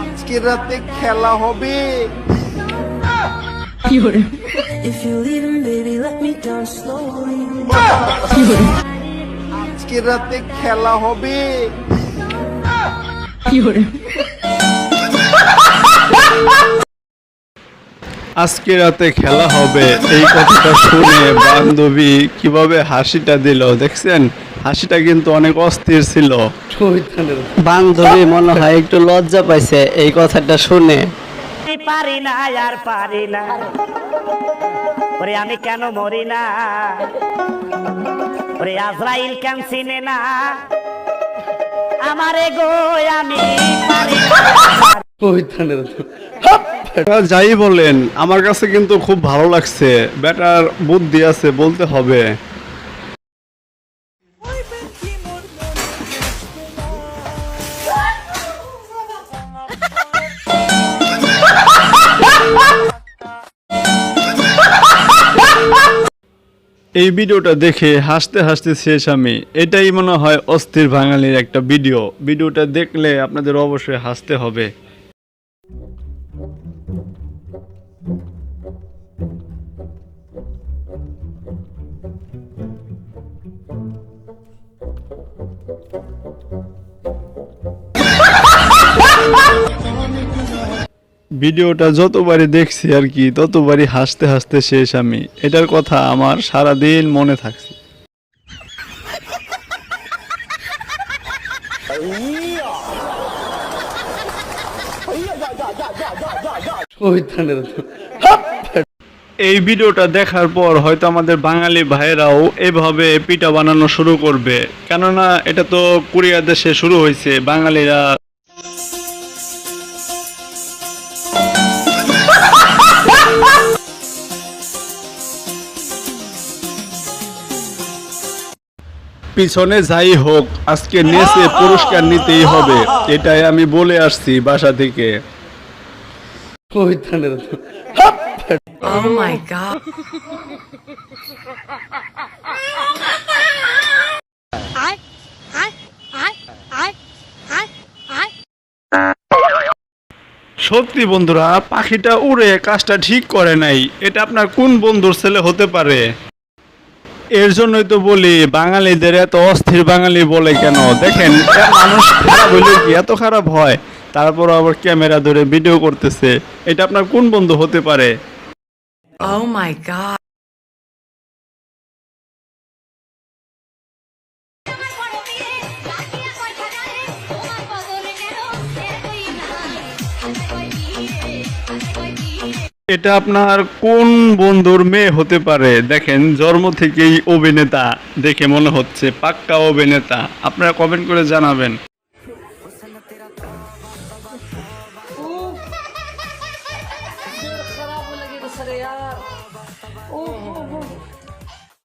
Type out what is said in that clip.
আজকে রাতে খেলা হবে। If you're leaving, baby, let me down slowly. আজকে রাতে খেলা হবে। আজকে রাতে খেলা হবে। এই কথাটা শুনে বান্ধবী কীভাবে হাসিটা দিল দেখছেন? হাসিটা কিন্তু অনেক অস্থির ছিল। বান্ধবী মনে হয় একটু লজ্জা পাইছে এই কথাটা শুনে। পারি না আর পারি না। ওরে আমি কেন মরি না? ওরে আজরাইল কেন চিনে না? আমারে গো আমি পারি যাই বলেন আমার কাছে কিন্তু খুব ভালো লাগছে। বেটার বুদ্ধি আছে বলতে হবে। এই ভিডিওটা দেখে হাসতে হাসতে শেষ আমি। এটাই মনে হয় অস্থির বাঙালির একটা ভিডিও। ভিডিওটা দেখলে আপনাদের অবশ্যই হাসতে হবে। ভিডিওটা যতবারই দেখছি আর কি ততবারই হাসতে হাসতে শেষ আমি। এটার কথা আমার সারা দিন মনে থাকছে। এই ভিডিওটা দেখার পর হয়তো আমাদের বাঙালি ভাইয়েরাও এভাবে পিঠা বানানো শুরু করবে। কেননা এটা তো কোরিয়া দেশে শুরু হয়েছে বাঙালিরা পিছনে যাই হোক আজকে নেচে পুরস্কার নিতেই হবে এটাই আমি বলে আসছি বাসা থেকে Oh. সত্যি বন্ধুরা পাখিটা উড়ে কাজটা ঠিক করে নাই এটা আপনার কোন বন্ধুর ছেলে হতে পারে এর জন্যই তো বলি, বাঙালিদের এত অস্থির বাঙালি বলে কেন? দেখেন মানুষ খারাপ হইলে কি এত খারাপ হয়? তারপর আবার ক্যামেরা ধরে ভিডিও করতেছে। এটা আপনার কোন বন্ধু হতে পারে? Oh my god. এটা আপনার কোন বন্ধুর মেয়ে হতে পারে? দেখেন, জন্ম থেকেই অভিনেতা দেখে মনে হচ্ছে, পাক্কা অভিনেতা। আপনারা কমেন্ট করে জানাবেন।